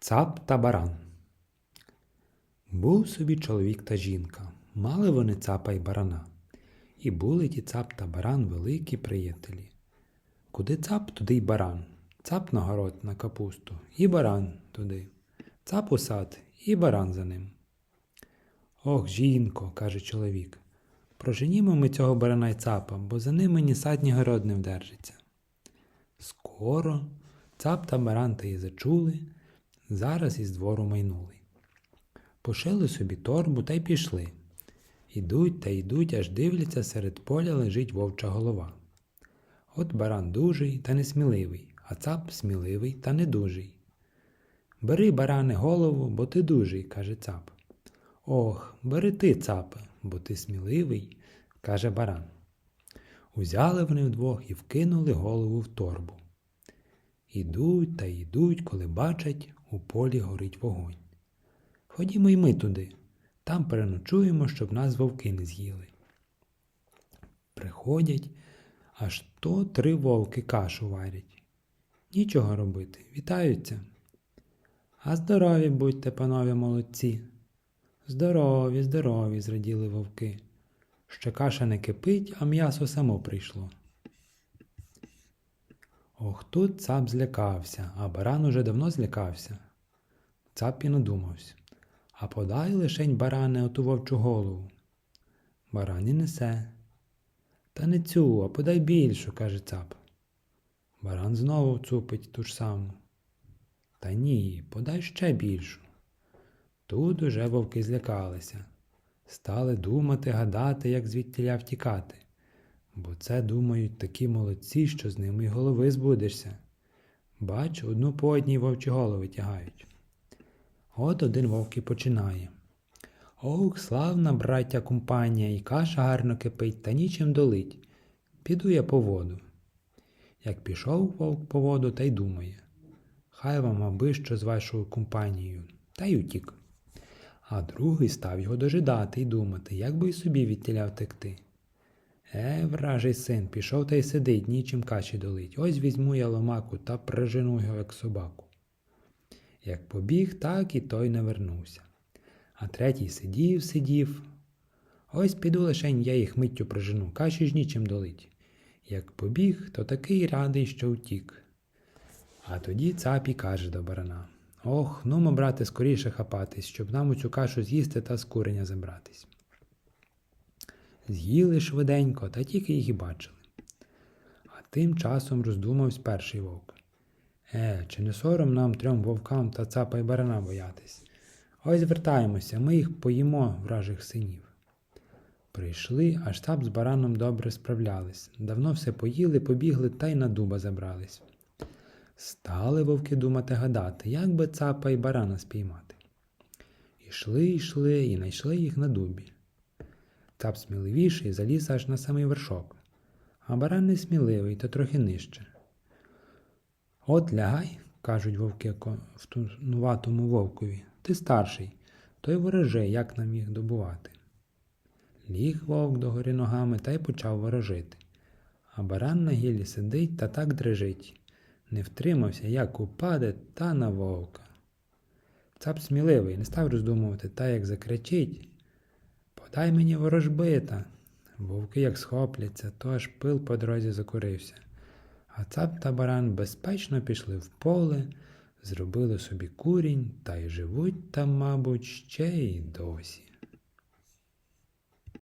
Цап та баран. Був собі чоловік та жінка. Мали вони цапа й барана. І були ті цап та баран великі приятелі. Куди цап, туди й баран. Цап на город на капусту, і баран туди. Цап у сад, і баран за ним. Ох, жінко, каже чоловік, проженімо ми цього барана й цапа, бо за ними ні сад, ні город не вдержиться. Скоро цап та баран та й зачули, зараз із двору майнули. Пошили собі торбу та й пішли. Ідуть та йдуть, аж дивляться, серед поля лежить вовча голова. От баран дужий та несміливий, а цап сміливий та недужий. Бери, баране, голову, бо ти дужий, каже цап. Ох, бери ти, цапе, бо ти сміливий, каже баран. Узяли вони вдвох і вкинули голову в торбу. Ідуть та йдуть, коли бачать, у полі горить вогонь. Ходімо й ми туди, там переночуємо, щоб нас вовки не з'їли. Приходять, аж то три вовки кашу варять. Нічого робити, вітаються. А здорові будьте, панове молодці. Здорові, здорові, зраділи вовки. Ще каша не кипить, а м'ясо само прийшло. Ох, тут цап злякався, а баран уже давно злякався. Цап і надумався. А подай лишень баране оту вовчу голову. Баран і несе. Та не цю, а подай більшу, каже цап. Баран знову цупить ту ж саму. Та ні, подай ще більшу. Тут уже вовки злякалися. Стали думати, гадати, як звідтіля втікати. Бо це думають такі молодці, що з ними й голови збудешся. Бач, одну по одній вовчі голови тягають. От один вовк і починає. Ох, славна браття компанія, і каша гарно кипить, та нічим долить. Піду я по воду. Як пішов вовк по воду, та й думає. Хай вам аби що з вашою компанією, та й утік. А другий став його дожидати й думати, як би й собі від тіля втекти. Е, вражий син, пішов та й сидить, нічим каші долить. Ось візьму я ломаку та прижену його, як собаку. Як побіг, так і той не вернувся. А третій сидів, сидів. Ось піду лишень я їх миттю прижену, каші ж нічим долить. Як побіг, то такий радий, що втік. А тоді цапі каже до барана Ох, нумо, брате, скоріше хапатись, щоб нам у цю кашу з'їсти та з куреня забратись. З'їли швиденько, та тільки їх і бачили. А тим часом роздумався перший вовк. Е, чи не сором нам трьом вовкам та цапа й барана боятись? Ось вертаємося, ми їх поїмо, вражих синів. Прийшли, аж цап з бараном добре справлялись. Давно все поїли, побігли та й на дуба забрались. Стали вовки думати гадати, як би цапа й барана спіймати. Ішли, йшли і знайшли їх на дубі. Цап сміливіший заліз аж на самий вершок, а баран не сміливий, то трохи нижче. От лягай, кажуть вовки втунуватому вовкові, ти старший, то й ворожи, як нам їх добувати. Ліг вовк догорі ногами та й почав ворожити. А баран на гілі сидить та так дрижить. Не втримався, як упаде, та на вовка. Цап сміливий, не став роздумувати, та як закричить. Подай мені ворожбита. Вовки як схопляться, то аж пил по дорозі закурився. А цап та баран безпечно пішли в поле, зробили собі курінь та й живуть там, мабуть, ще й досі.